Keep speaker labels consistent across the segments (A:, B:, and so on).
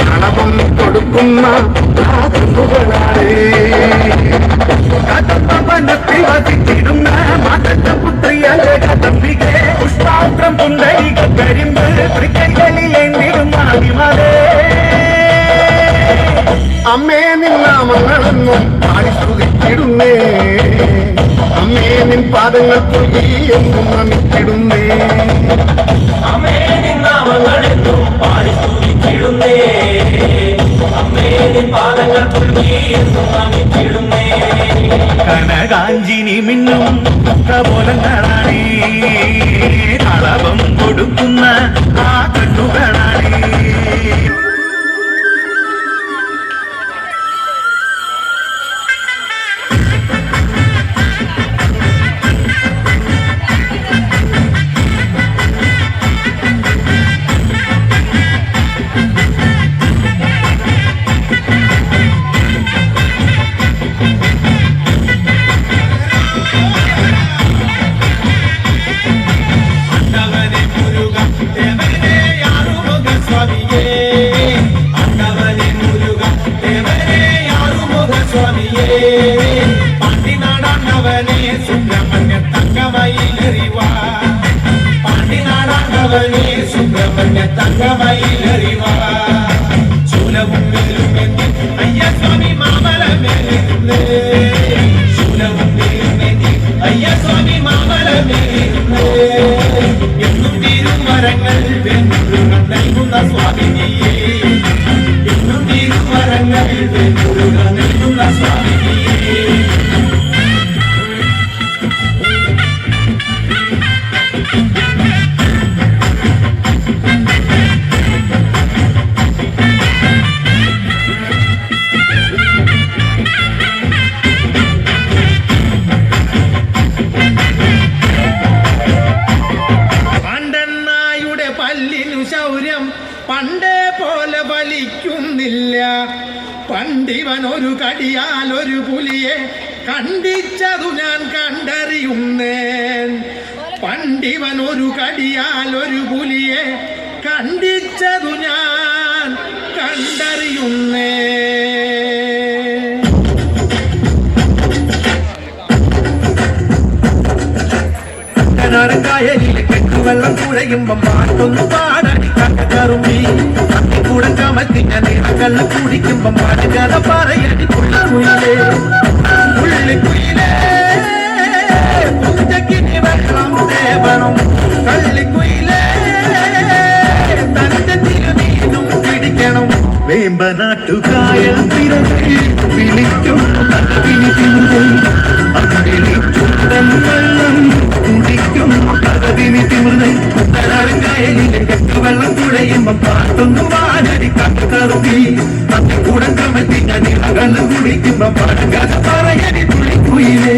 A: കളവം കൊടുക്കുന്ന കഥപ്പവനത്തിൽ വസിച്ചിടുന്ന മതപുത്രിയല്ലേ കഥമ്പികെ പുഷ്പാത്രം പുണ്ടരിക കരിമ്പ് തൃക്കൈകളിൽ എന്തിടും ആദിമതേ അമ്മേ നിന്നാമങ്ങളെന്നും പാടിസ്തുതിച്ചിടുന്നേ അമ്മേ നിൻ പാദങ്ങൾ പൊഴുകി എന്നും നമിച്ചിടുന്നേ.
B: അമ്മേ നിന്നാമങ്ങളെന്നും പാടി സ്തുതിക്കിടുന്നേ അമ്മേ നിൻ പാദങ്ങൾ പൊഴുകി എന്നും നമിക്കിടുന്നേ
A: കനകാഞ്ചിനി മിന്നും പ്രബോധങ്ങളാണേ കളവം കൊടുക്കുന്ന ആ കണ്ണുകളാണേ
B: എന്നും തീരും മരങ്ങൾ വെന്തു നൽകുന്ന സ്വാമിനിയേ പണ്ടിവൻ ഒരു കടിയാൽ ഒരു പുലിയെ കണ്ടിച്ചതു ഞാൻ കണ്ടറിയുന്നേൻ. പണ്ടിവൻ ഒരു കടിയാൽ ഒരു പുലിയെ കണ്ടിച്ചതു ഞാൻ കണ്ടറിയുന്നേ
A: കനാടങ്കായലിലെ കെട്ടുവെള്ളം കുഴയുമ്പം പാട്ടൊന്നു தருமி முடங்காம திங்க நேரங்கள்ல குடிக்கும் பாடுகாத பாறை அடி குள்ள குயிலே குயிலே. ఆరగని తుడి కుయిలే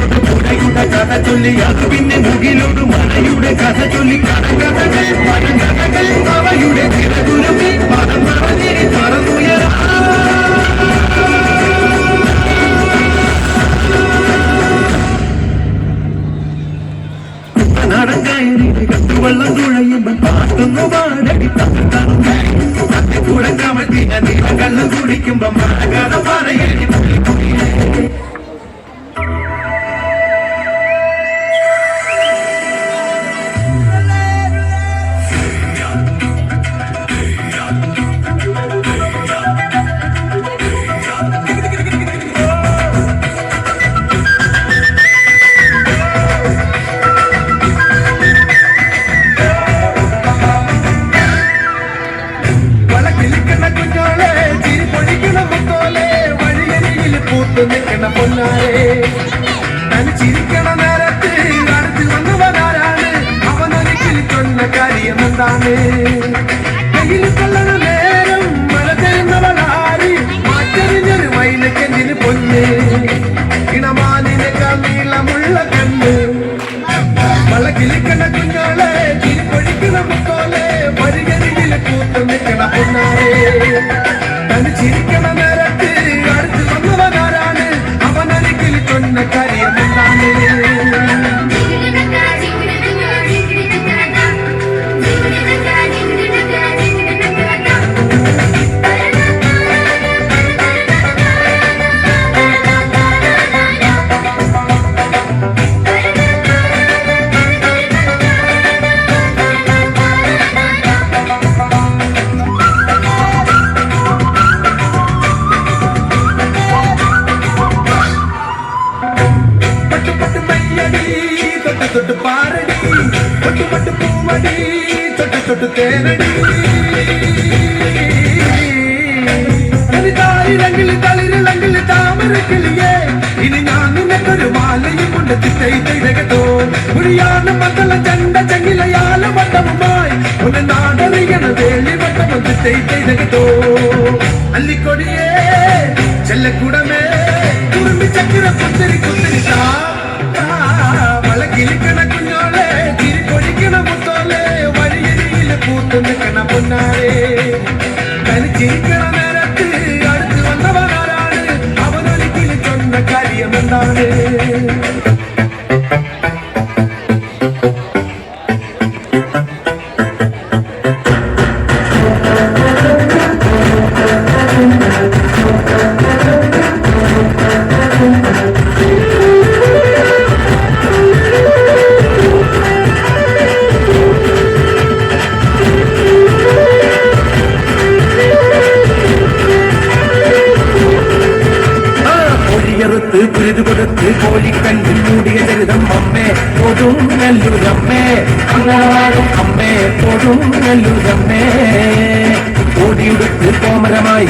A: മലയോട് പുഴയുടെ കഥ ചൊല്ലി അത് പിന്നെ മുകിലോട് മലയുടെ കഥ ചൊല്ലി കടകഥകൾ പഴങ്കഥകൾ അവയുടെ തിരകുരുമി പദം പറഞ്ഞിരി പറന്നുയരാ നടക്കായി തുഴയുമ്പോൾ തുഴയുമ്പം പാട്ടുന്നു പാടടി തന്നു കൂടെ കമത്തി നീലക്കള്ളം കുടിക്കുമ്പം
C: நம்ம பொன்னாரே
A: திசை திரகத்தோ முடியான மக்கள் சண்ட சங்கிலையால வட்டமுமாய் உன நாடறியன வேலி வட்டமும் திசை திரகத்தோ அள்ளிக்கொடியே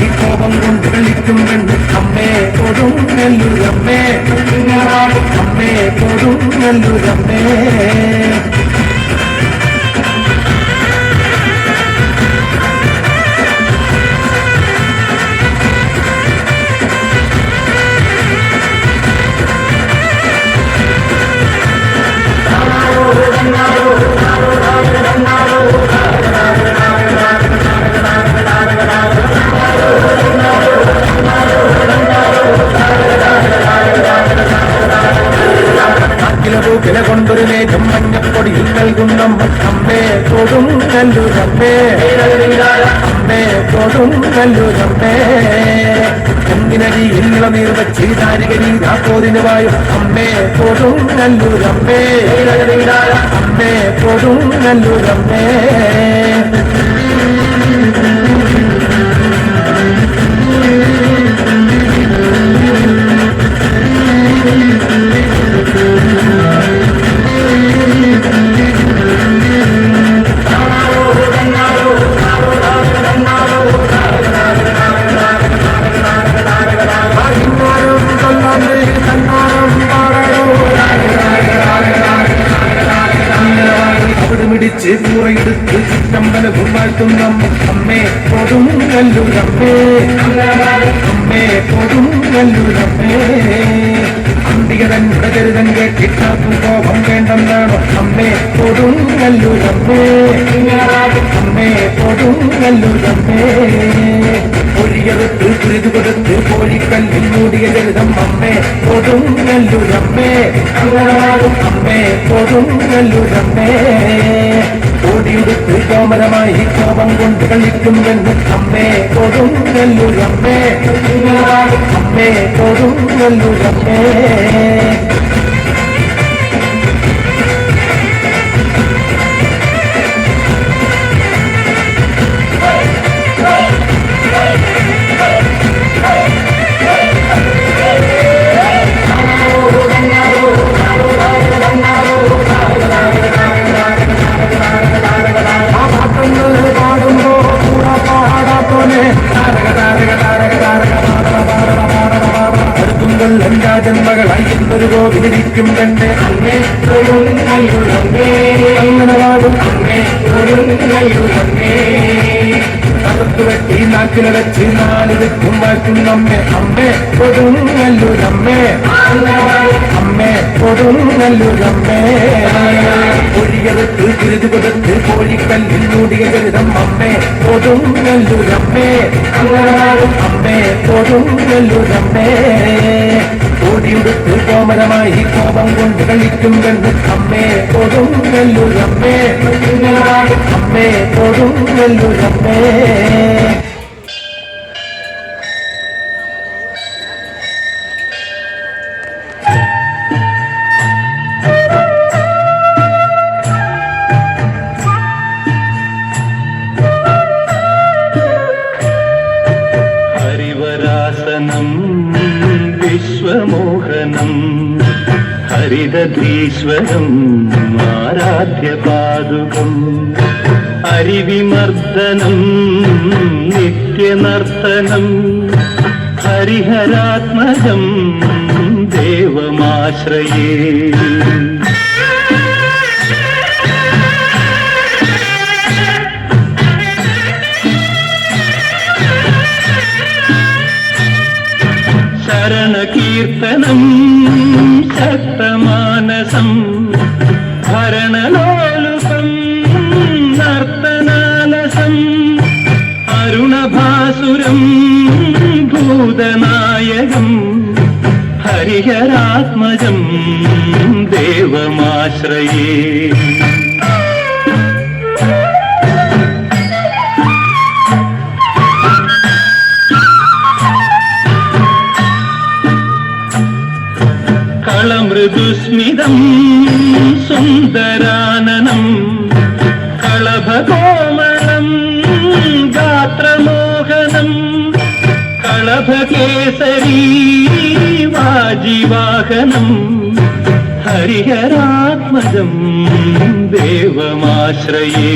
A: നെല്ലി കോപം കൊണ്ട് കളിക്കും പെണ്ണ് അമ്മേ കൊടും നെല്ലുരമ്മേ അമ്മേ കൊടും നെല്ലുരമ്മേ നല്ലൂരിനുമായും അമ്മേ പൊടും നല്ലൂരമ്മേ. അമ്മേ പൊടും നല്ലൂരമ്മേ. തൂങ്ങല്ലുടമേ ഒരിയറുത്തു തിരുകൊടുത്ത് കോഴിക്കല്ലിൽ മൂടിയ അമ്മേ പൊതുങ്ങല്ലുടമേ അങ്ങനാടും അമ്മേ പൊതുങ്ങല്ലുടമേ ഓടിയെടുത്ത് കോമലമായി കോപം കൊണ്ട് കളിക്കുമെന്ന് അമ്മേ പൊതുങ്ങല്ലുടമേ അമ്മേ പൊതുങ്ങല്ലുടമേ ജന്മങ്ങൾ അഞ്ചാ ജന്മകളായി എന്തൊരു ഗോപിരിക്കും തന്നെ. അങ്ങേ അങ്ങനെ അങ്ങേ തൊഴുന്നല്ലുള്ളേ അകത്ത് വെട്ടി നാക്കിലെ വെച്ച് നാല് വെക്കും വാഴ്ത്തും നമ്മെ അമ്മേ കൊടുങ്ങല്ലൂരമ്മേ അമ്മേ കൊടുങ്ങല്ലൂരമ്മേ ഒഴിയകത്ത് തിരുതു കൊടുത്ത് കോഴിക്കല്ലിൽ മൂടിയ ചരിതം അമ്മേ കൊടുങ്ങല്ലൂരമ്മേ അമ്മേ കൊടുങ്ങല്ലൂരമ്മേ ഓടിയുടുത്ത് കോമരമായി കോപം കൊണ്ട് കളിക്കും കണ്ട് അമ്മേ കൊടുങ്ങല്ലൂരമ്മേ. അമ്മേ കൊടുങ്ങല്ലൂരമ്മേ.
C: ഹരിതധീശ്വരം ആരാധ്യപാദുകം അരിവിമർദ്ദനം നിത്യനർത്തനം ഹരിഹരാത്മജം ദേവമാശ്രയേ. ശരണകീർത്തനം ശക്തമാനസം ഭരണലോലുപം നർത്തനാലസം അരുണഭാസുരം ഭൂതനായകം ഹരിഹരാത്മജം ദേവമാശ്രയേ. കളമൃദുസ്മിതം സുന്ദരാനനം കളഭകോമളം ഗാത്രമോഹനം കളഭകേസരി വാജിവാഹനം ഹരിഹരാത്മജം ദേവമാശ്രയേ.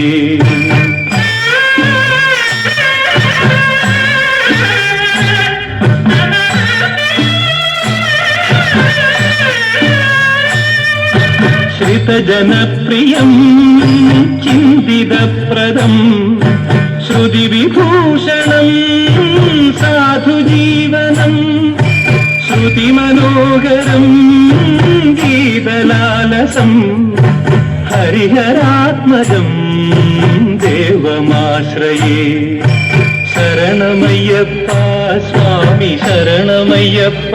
C: ശ്രിതജനപ്രിയം ചിന്തിതപ്രദം ശ്രുതിവിഭൂഷണം സാധുജീവനം ശ്രുതിമനോഹരം ഗീതലാലസം ഹരിഹരാത്മജം ദേവമാശ്രയേ. ശരണമയ്യപ്പ സ്വാമി ശരണമയ്യപ്പ.